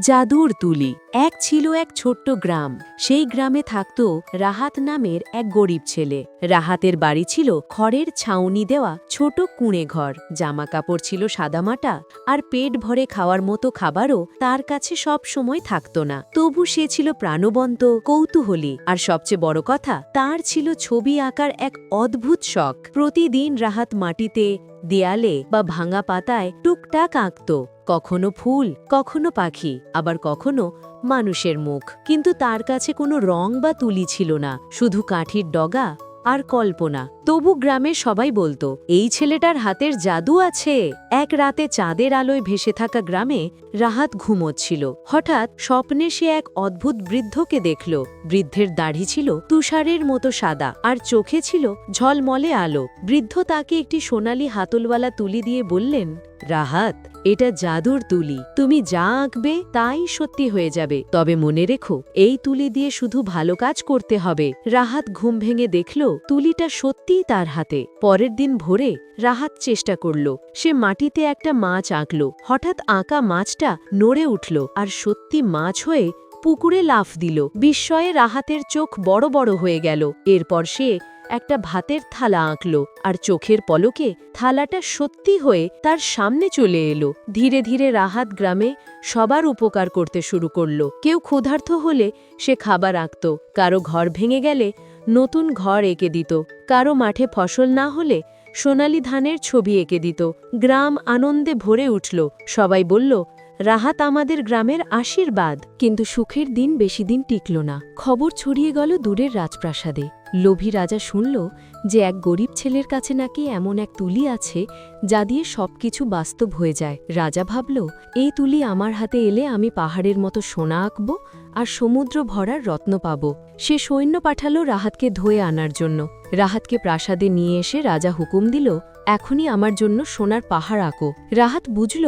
জাদুর তুলি। এক ছিল এক ছোট্ট গ্রাম। সেই গ্রামে থাকত রাহাত নামের এক গরিব ছেলে। রাহাতের বাড়ি ছিল খড়ের ছাউনি দেওয়া ছোট কুঁড়ে ঘর। জামা কাপড় ছিল সাদামাটা আর পেট ভরে খাওয়ার মতো খাবারও তার কাছে সব সময় থাকত না। তবু সে ছিল প্রাণবন্ত, কৌতূহলী আর সবচেয়ে বড় কথা, তার ছিল ছবি আঁকার এক অদ্ভুত শখ। প্রতিদিন রাহাত মাটিতে, দেয়ালে বা ভাঙা পাতায় টুকটাক আঁকত। কখনো ফুল, কখনো পাখি, আবার কখনো মানুষের মুখ। কিন্তু তার কাছে কোনো রং বা তুলি ছিল না, শুধু কাঠির ডগা আর কল্পনা। তবু গ্রামে সবাই বলতো, এই ছেলেটার হাতের জাদু আছে। এক রাতে চাঁদের আলোয় ভেসে থাকা গ্রামে রাহাত ঘুমোচ্ছিল। হঠাৎ স্বপ্নে সে এক অদ্ভুত বৃদ্ধকে দেখল। বৃদ্ধের দাড়ি ছিল তুষারের মতো সাদা আর চোখে ছিল ঝলমলে আলো। বৃদ্ধ তাকে একটি সোনালি হাতলওয়ালা তুলি দিয়ে বললেন, রাহাত, এটা জাদুর তুলি। তুমি যা আঁকবে তাই সত্যি হয়ে যাবে। তবে মনে রেখো, এই তুলি দিয়ে শুধু ভালো কাজ করতে হবে। রাহাত ঘুম ভেঙে দেখল তুলিটা সত্যিই তার হাতে। পরের দিন ভোরে রাহাত চেষ্টা করল। সে মাটিতে একটা মাছ আঁকল। হঠাৎ আঁকা মাছটা নড়ে উঠল আর সত্যি মাছ হয়ে পুকুরে লাফ দিল। বিস্ময়ে রাহাতের চোখ বড় বড় হয়ে গেল। এরপর সে একটা ভাতের থালা আঁকল আর চোখের পলকে থালাটা সত্যি হয়ে তার সামনে চলে এলো। ধীরে ধীরে রাহাত গ্রামে সবার উপকার করতে শুরু করল। কেউ ক্ষুধার্ত হলে সে খাবার আঁকত। কারও ঘর ভেঙে গেলে নতুন ঘর এঁকে দিত। কারও মাঠে ফসল না হলে সোনালি ধানের ছবি এঁকে দিত। গ্রাম আনন্দে ভরে উঠল। সবাই বলল, রাহাত আমাদের গ্রামের আশীর্বাদ। কিন্তু সুখের দিন বেশি দিন টিকল না। খবর ছড়িয়ে গেল দূরের রাজপ্রাসাদে। লোভী রাজা শুনল যে এক গরিব ছেলের কাছে নাকি এমন এক তুলি আছে যা দিয়ে সবকিছু বাস্তব হয়ে যায়। রাজা ভাবল, এই তুলি আমার হাতে এলে আমি পাহাড়ের মতো সোনা আঁকব আর সমুদ্র ভরার রত্ন পাব। সে সৈন্য পাঠালো রাহাতকে ধুয়ে আনার জন্য। রাহাতকে প্রাসাদে নিয়ে এসে রাজা হুকুম দিল, এখনই আমার জন্য সোনার পাহাড় আঁকো। রাহাত বুঝল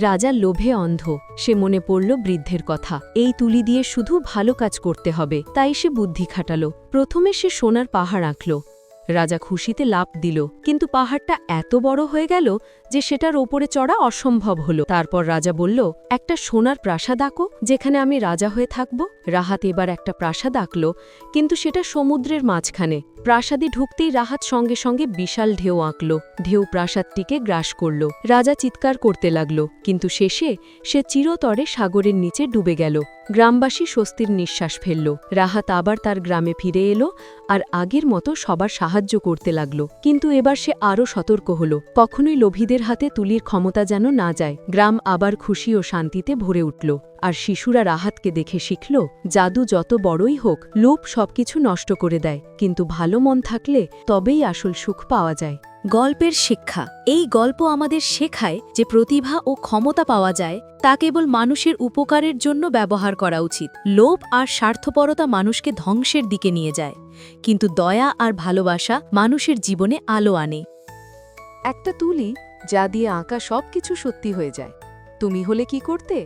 রাজা লোভে অন্ধ। সে মনে পড়ল বৃদ্ধের কথা। এই তুলি দিয়ে শুধু ভালো কাজ করতে হবে, তাই সে বুদ্ধি খাটাল। প্রথমে সে সোনার পাহাড় আঁকল। রাজা খুশিতে লাভ দিল, কিন্তু পাহাড়টা এত বড় হয়ে গেল যে সেটার ওপরে চড়া অসম্ভব হলো। তারপর রাজা বলল, একটা সোনার প্রাসাদ আঁকো, যেখানে আমি রাজা হয়ে থাকব। রাহাত এবার একটা প্রাসাদ আঁকল, কিন্তু সেটা সমুদ্রের মাঝখানে। প্রাসাদে ঢুকতেই রাহাত সঙ্গে সঙ্গে বিশাল ঢেউ আঁকল। ঢেউ প্রাসাদটিকে গ্রাস করল। রাজা চিৎকার করতে লাগল, কিন্তু শেষে সে চিরতরে সাগরের নিচে ডুবে গেল। গ্রামবাসী স্বস্তির নিঃশ্বাস ফেলল। রাহাত আবার তার গ্রামে ফিরে এলো আর আগের মতো সবার সাহায্য করতে লাগল। কিন্তু এবার সে আরও সতর্ক হল। কখনোই লোভীদের হাতে তুলির ক্ষমতা যেন না যায়, গ্রাম আবার খুশি ও শান্তিতে ভরে উঠল। আর শিশুরা রাহাতকে দেখে শিখল, জাদু যত বড়ই হোক, লোভ সবকিছু নষ্ট করে দেয়। কিন্তু ভালো মন থাকলে তবেই আসল সুখ পাওয়া যায়। গল্পের শিক্ষা। এই গল্প আমাদের শেখায় যে প্রতিভা ও ক্ষমতা পাওয়া যায়, তা কেবল মানুষের উপকারের জন্য ব্যবহার করা উচিত। লোভ আর স্বার্থপরতা মানুষকে ধ্বংসের দিকে নিয়ে যায়, কিন্তু দয়া আর ভালোবাসা মানুষের জীবনে আলো আনে। একটা তুলি যা দিয়ে আঁকা সবকিছু সত্যি হয়ে যায়। তুমি হলে কি করতে?